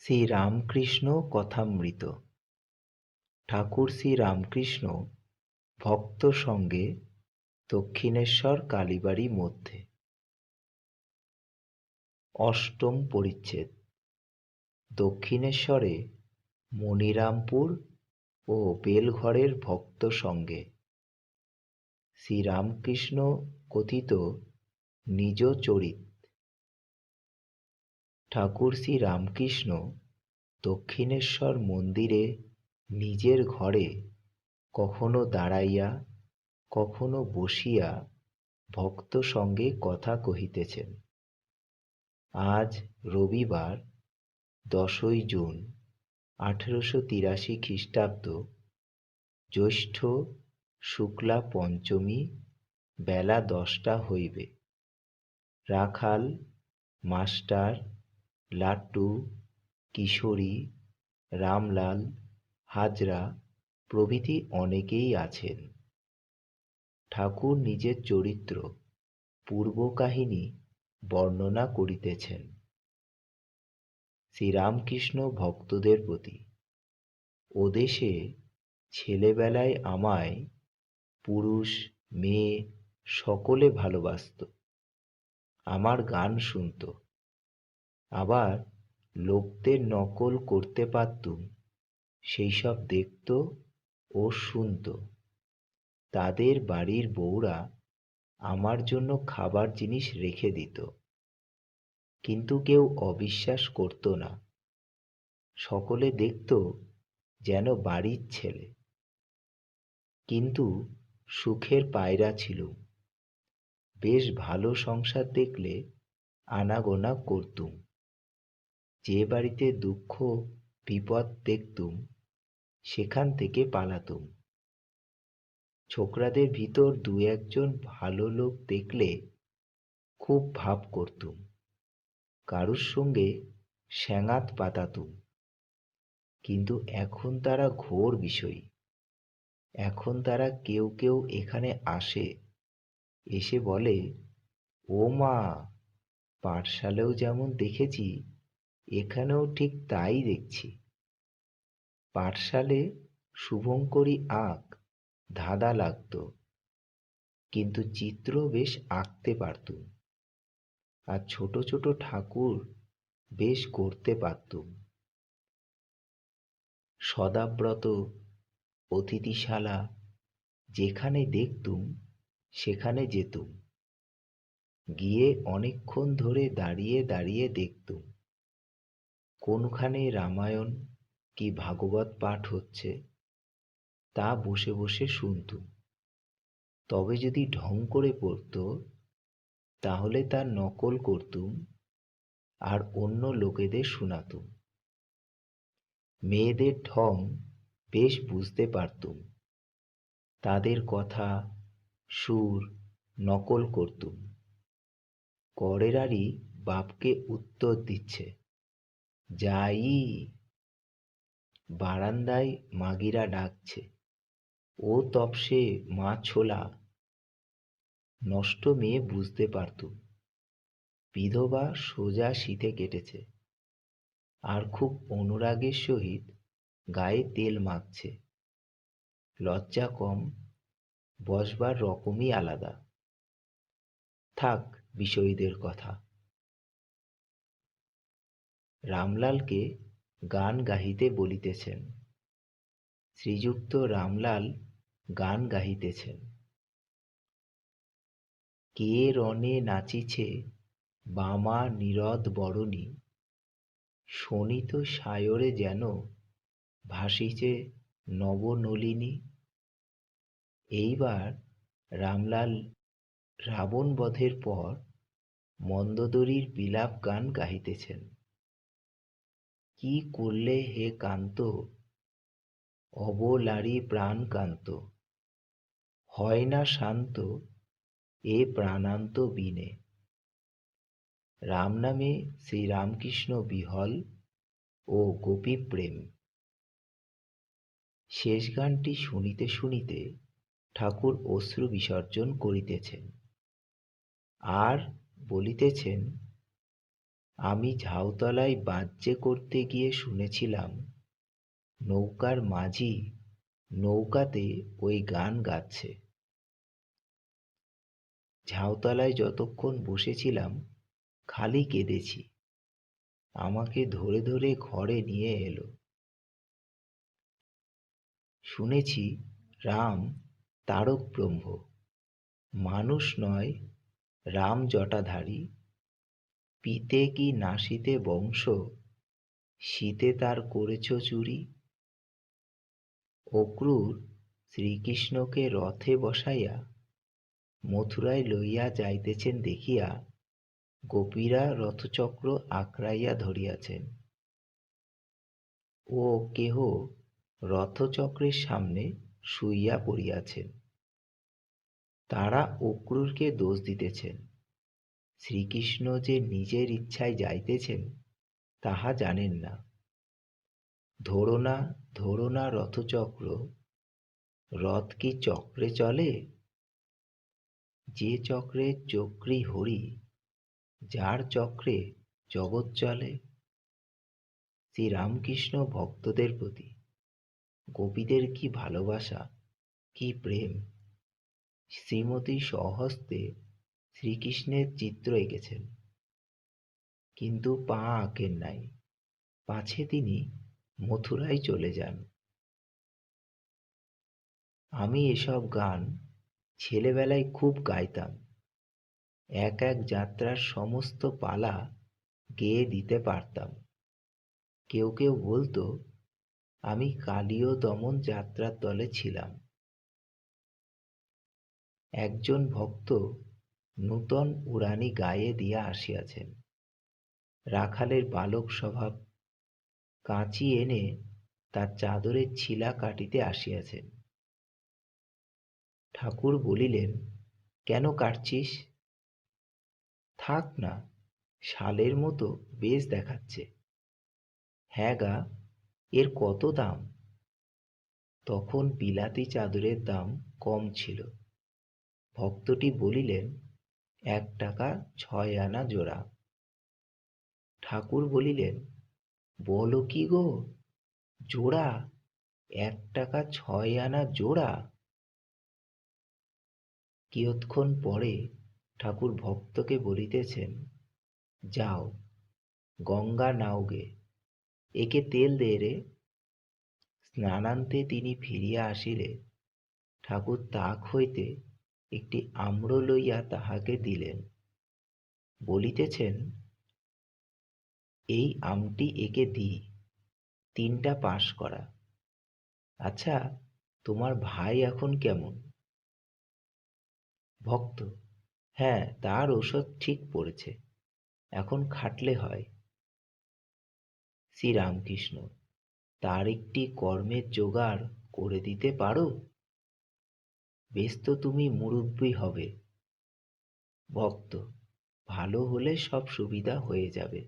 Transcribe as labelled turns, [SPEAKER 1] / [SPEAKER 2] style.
[SPEAKER 1] শ্রীরামকৃষ্ণ কথামৃত। ঠাকুর শ্রীরামকৃষ্ণ ভক্ত সঙ্গে দক্ষিণেশ্বর কালীবাড়ি মধ্যে। অষ্টম পরিচ্ছেদ। দক্ষিণেশ্বরে মণিরামপুর ও বেলঘরের ভক্ত সঙ্গে শ্রীরামকৃষ্ণ কথিত নিজ চরিত ঠাকুর শ্রী রামকৃষ্ণ দক্ষিণেশ্বর মন্দিরে নিজের ঘরে কখনো দাঁড়াইয়া, কখনো বসিয়া ভক্ত সঙ্গে কথা কহিতেছেন। আজ রবিবার, দশই জুন, আঠেরোশো তিরাশি খ্রিস্টাব্দ, জ্যৈষ্ঠ শুক্লা পঞ্চমী, বেলা দশটা হইবে। রাখাল, মাস্টার লাট্টু কিশোরী, রামলাল, হাজরা প্রভৃতি অনেকেই আছেন। ঠাকুর নিজের চরিত্র পূর্ব কাহিনী বর্ণনা করিতেছেন। শ্রীরামকৃষ্ণ ভক্তদের প্রতি, ওদেশে ছেলেবেলায় আমায় পুরুষ, মেয়ে সকলে ভালোবাসত। আমার গান শুনত। আবার লোকদের নকল করতে পারতুম সেই সব দেখত ও শুনত। তাদের বাড়ির বউরা আমার জন্য খাবার জিনিস রেখে দিত, কিন্তু কেউ অবিশ্বাস করত না। সকলে দেখত যেন বাড়ির ছেলে। কিন্তু সুখের পায়রা ছিল। বেশ ভালো সংসার দেখলে আনাগোনা করতুম। যে বাড়িতে দুঃখ, বিপদ দেখতুম, সেখান থেকে পালাতুম। ছোকরাদের ভিতর দু একজন ভালো লোক দেখলে খুব ভাব করতুম। কারুর সঙ্গে স্যাঙাত পাতাতুম। কিন্তু এখন তারা ঘোর বিষয়ী। এখন তারা কেউ কেউ এখানে আসে, এসে বলে, ও মা, পাঠশালেও যেমন দেখেছি এখানেও ঠিক তাই দেখছি। পাঠশালে শুভঙ্করী আঁক ধাঁধা লাগত, কিন্তু চিত্র বেশ আঁকতে পারতুম আর ছোট ছোট ঠাকুর বেশ করতে পারতুম সদাব্রত অতিথিশালা যেখানে দেখতুম, সেখানে যেতুম। গিয়ে অনেকক্ষণ ধরে দাঁড়িয়ে দাঁড়িয়ে দেখতুম। কোনখানে রামায়ণ কি ভাগবত পাঠ হচ্ছে তা বসে বসে শুনতুম তবে যদি ঢং করে পড়ত, তাহলে তার নকল করতুম আর অন্য লোকেদের শোনাতুম মেয়েদের ঢং বেশ বুঝতে পারতুম। তাদের কথা, সুর নকল করতুম। করেরারি বাপকে উত্তর দিচ্ছে। যাই। বারান্দায় মাগিরা ডাকছে, ও তপসে, মা ছোলা নষ্ট মেয়ে বুঝতে পারতুম বিধবা সোজা শীতে কেটেছে। আর খুব অনুরাগের সহিত গায়ে তেল মাখছে। লজ্জা কম, বসবার রকমই আলাদা। থাক, বিষয়ীদের কথা। রামলালকে গান গাহিতে বলিতেছেন। শ্রীযুক্ত রামলাল গান গাহিতেছেন। কে রণে নাচিছে বামা নিরদ বরণী, শোণিত সায়রে যেন ভাসিছে নবনলিনী। এইবার রামলাল রাবণ বধের পর মন্দোদরীর বিলাপ গান গাহিতেছেন। কি করলে হে কান্ত অবলারি প্রাণ কান্ত হয় না শান্ত, এ প্রাণান্ত বিনে। রাম নামে শ্রীরামকৃষ্ণ বিহল ও গোপী প্রেম। শেষ গানটি শুনিতে শুনিতে ঠাকুর অশ্রু বিসর্জন করিতেছেন। আর বলিতেছেন আমি ঝাউতলায় বাজ্যে করতে গিয়ে শুনেছিলাম, নৌকার মাঝি নৌকাতে ওই গান গাচ্ছে। ঝাউতলায় যতক্ষণ বসেছিলাম, খালি কেঁদেছি। আমাকে ধরে ধরে ঘরে নিয়ে এলো। শুনেছি রাম তারক ব্রহ্ম মানুষ নয়, রাম জটাধারী। পিতে কি নাসিতে বংশ? শীতে তার করেছ চুরি? অক্রূর শ্রীকৃষ্ণকে রথে বসাইয়া মথুরায় লইয়া যাইতেছেন দেখিয়া গোপীরা রথচক্র আঁকড়াইয়া ধরিয়াছেন। ও কেহ রথচক্রের সামনে শুইয়া পড়িয়াছেন। তারা অক্রূরকে দোষ দিতেছেন। শ্রীকৃষ্ণ যে নিজের ইচ্ছায় যাইতেছেন, তাহা জানেন না। ধরো না ধরো না রথচক্র, রথ কি চক্রে চলে? যে চক্রে চক্রী হরি, যার চক্রে জগৎ চলে? শ্রীরামকৃষ্ণ ভক্তদের প্রতি, গোপীদের কি ভালোবাসা, কি প্রেম? শ্রীমতী স্বহস্তে শ্রীকৃষ্ণের চিত্র এঁকেছেন। কিন্তু পা আঁকেন নাই। পাছে তিনি মথুরায় চলে যান। আমি এসব গান ছেলেবেলায় খুব গাইতাম। এক এক যাত্রার সমস্ত পালা গেয়ে দিতে পারতাম। কেউ কেউ বলতো, আমি কালীয় দমন যাত্রার দলে ছিলাম। একজন ভক্ত নূতন উড়ানি গায়ে দিয়া আসিয়াছেন। রাখালের বালক স্বভাব কাঁচি এনে তার চাদরের ছিলা কাটিতে আসিয়াছেন। ঠাকুর বলিলেন, কেন কাটছিস? থাক না, শালের মতো বেশ দেখাচ্ছে। হ্যাঁ গা, এর কত দাম? তখন বিলাতি চাদরের দাম কম ছিল। ভক্তটি বলিলেন এক টাকা ছয় আনা জোড়া। ঠাকুর বলিলেন, বলো কি গো, জোড়া, এক টাকা ছয় আনা জোড়া? কিয়ৎক্ষণ পরে ঠাকুর ভক্তকে বলিতেছেন, যাও, গঙ্গা নাওগে একে তেল দে রে। স্নানান্তে তিনি ফিরিয়া আসিলে, ঠাকুর তাক হইতে একটি আম্র লইয়া তাহাকে দিলেন। বলিতেছেন, এই আমটি একে দিই তিনটা পাশ করা। আচ্ছা তোমার ভাই এখন কেমন? ভক্ত। হ্যাঁ তার ওষুধ ঠিক পড়েছে। এখন খাটলে হয়। শ্রীরামকৃষ্ণ, তার একটি কর্মের জোগাড় করে দিতে পারো? বেশ তো তুমি মুরব্বী হবে। ভক্ত ভালো হলে সব সুবিধা হয়ে যাবে।